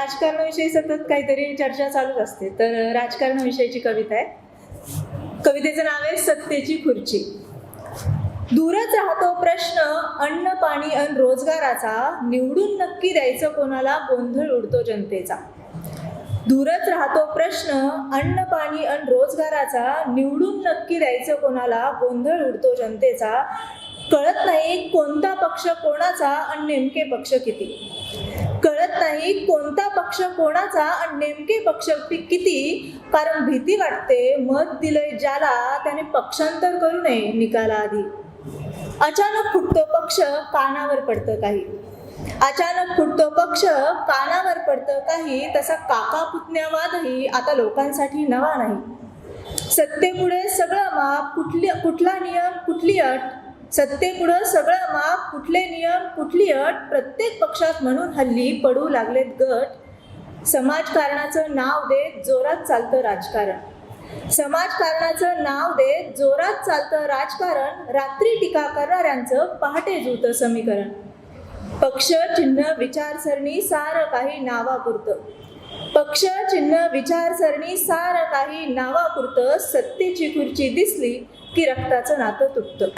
राजकारणाविषयी सतत काहीतरी चर्चा चालूच असते. तर राजकारणाविषयीची कविता आहे. कवितेचं नाव आहे सत्तेची खुर्ची. दूरच राहतो प्रश्न अन्न पाणी अन रोजगाराचा. निवडून नक्की द्यायचं कोणाला? गोंधळ उडतो जनतेचा. दूरच राहतो प्रश्न अन्न पाणी अन रोजगाराचा. निवडून नक्की द्यायचं कोणाला? गोंधळ उडतो जनतेचा. कळत नाही कोणता पक्ष कोणाचा आणि नेमके पक्ष किती. नाही कोणता पक्ष कोणाचा आणि नेमके पक्ष किती? कारण भीती वाटते मत दिलंय ज्याला त्याने पक्षांतर करू नये निकालाआधी. अचानक फुटतो पक्ष कानावर पडतं काही. अचानक फुटतो पक्ष कानावर पडतं काही तसा काका पुतण्यावादही आता लोकांसाठी नवा नाही. सत्तेमुळे सगळं माप कुठली कुठला नियम कुठली अट? सत्तेपुढं सगळं माप कुठले नियम कुठली अट प्रत्येक पक्षात म्हणून हल्ली पडू लागलेत गट. समाजकारणाचं नाव देत जोरात चालतं राजकारण. समाजकारणाचं नाव देत जोरात चालतं राजकारण रात्री टीका करणाऱ्यांचं पहाटे जुळतं समीकरण. पक्ष चिन्ह विचारसरणी सारं काही नावापुरतं. पक्ष चिन्ह विचारसरणी सारं काही नावापुरतं सत्तेची खुर्ची दिसली की रक्ताचं नातं तुटतं.